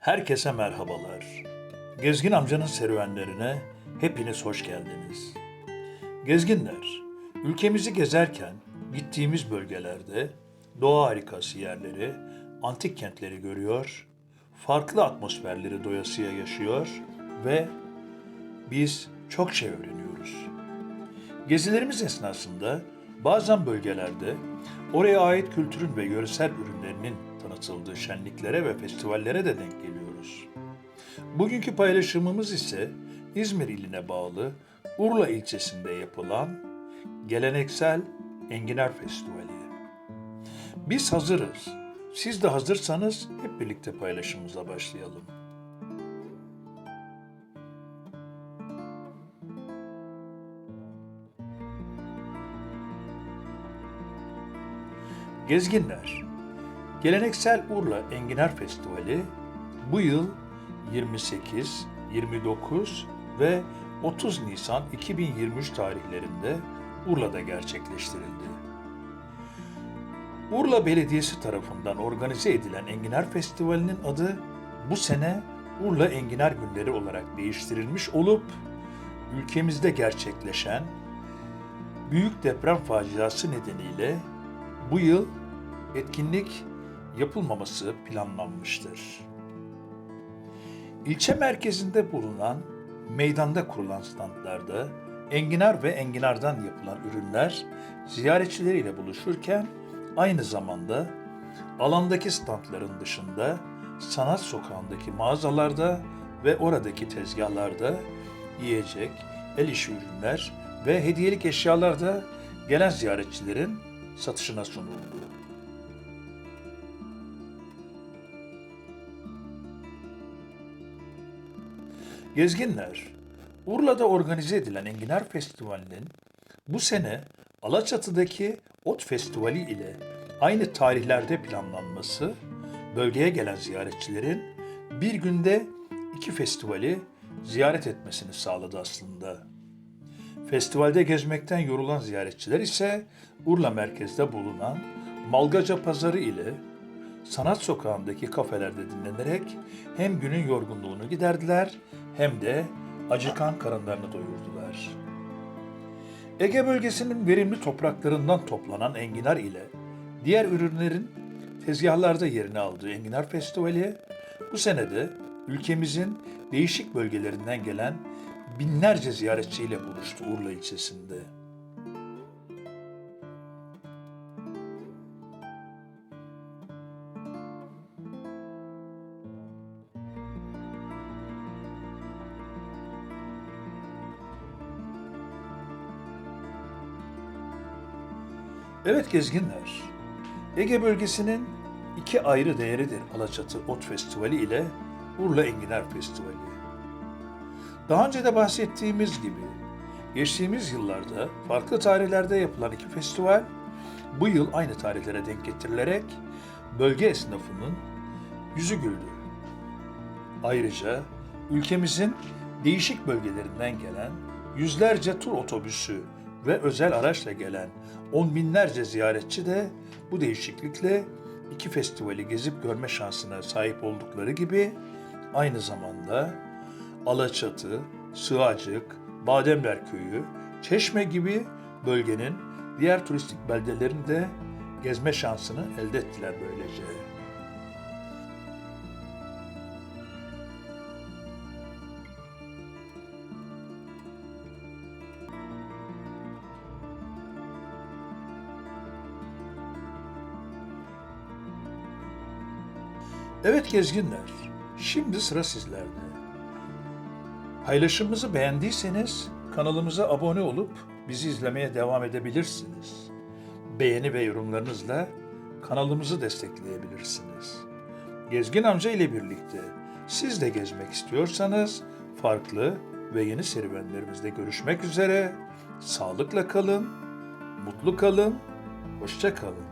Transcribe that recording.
Herkese merhabalar. Gezgin amcanın serüvenlerine hepiniz hoş geldiniz. Gezginler, ülkemizi gezerken gittiğimiz bölgelerde doğa harikası yerleri, antik kentleri görüyor, farklı atmosferleri doyasıya yaşıyor ve biz çok şey öğreniyoruz. Gezilerimiz esnasında bazen bölgelerde oraya ait kültürün ve yöresel ürünlerinin tanıtıldığı şenliklere ve festivallere de denk geliyoruz. Bugünkü paylaşımımız ise İzmir iline bağlı Urla ilçesinde yapılan geleneksel Enginar Festivali. Biz hazırız. Siz de hazırsanız hep birlikte paylaşımımıza başlayalım. Gezginler, geleneksel Urla Enginar Festivali bu yıl 28, 29 ve 30 Nisan 2023 tarihlerinde Urla'da gerçekleştirildi. Urla Belediyesi tarafından organize edilen Enginar Festivali'nin adı bu sene Urla Enginar Günleri olarak değiştirilmiş olup ülkemizde gerçekleşen büyük deprem faciası nedeniyle bu yıl etkinlik yapılmaması planlanmıştır. İlçe merkezinde bulunan meydanda kurulan standlarda enginar ve enginardan yapılan ürünler ziyaretçileriyle buluşurken aynı zamanda alandaki standların dışında sanat sokağındaki mağazalarda ve oradaki tezgahlarda yiyecek, el işi ürünler ve hediyelik eşyalar da gelen ziyaretçilerin satışına sunuldu. Gezginler, Urla'da organize edilen Enginar Festivali'nin bu sene Alaçatı'daki Ot Festivali ile aynı tarihlerde planlanması, bölgeye gelen ziyaretçilerin bir günde iki festivali ziyaret etmesini sağladı aslında. Festivalde gezmekten yorulan ziyaretçiler ise Urla merkezde bulunan Malgaca Pazarı ile Sanat Sokağı'ndaki kafelerde dinlenerek hem günün yorgunluğunu giderdiler hem de acıkan karınlarını doyurdular. Ege bölgesinin verimli topraklarından toplanan enginar ile diğer ürünlerin tezgahlarda yerini aldığı Enginar Festivali bu senede ülkemizin değişik bölgelerinden gelen binlerce ziyaretçiyle buluştu Urla ilçesinde. Evet gezginler, Ege bölgesinin iki ayrı değeridir Alaçatı Ot Festivali ile Urla Enginar Festivali. Daha önce de bahsettiğimiz gibi geçtiğimiz yıllarda farklı tarihlerde yapılan iki festival bu yıl aynı tarihlere denk getirilerek bölge esnafının yüzü güldü. Ayrıca ülkemizin değişik bölgelerinden gelen yüzlerce tur otobüsü ve özel araçla gelen on binlerce ziyaretçi de bu değişiklikle iki festivali gezip görme şansına sahip oldukları gibi aynı zamanda Alaçatı, Sığacık, Bademler Köyü, Çeşme gibi bölgenin diğer turistik beldelerini de gezme şansını elde ettiler böylece. Evet gezginler, şimdi sıra sizlerde. Paylaşımımızı beğendiyseniz kanalımıza abone olup bizi izlemeye devam edebilirsiniz. Beğeni ve yorumlarınızla kanalımızı destekleyebilirsiniz. Gezgin amca ile birlikte siz de gezmek istiyorsanız farklı ve yeni serüvenlerimizde görüşmek üzere. Sağlıkla kalın, mutlu kalın, hoşça kalın.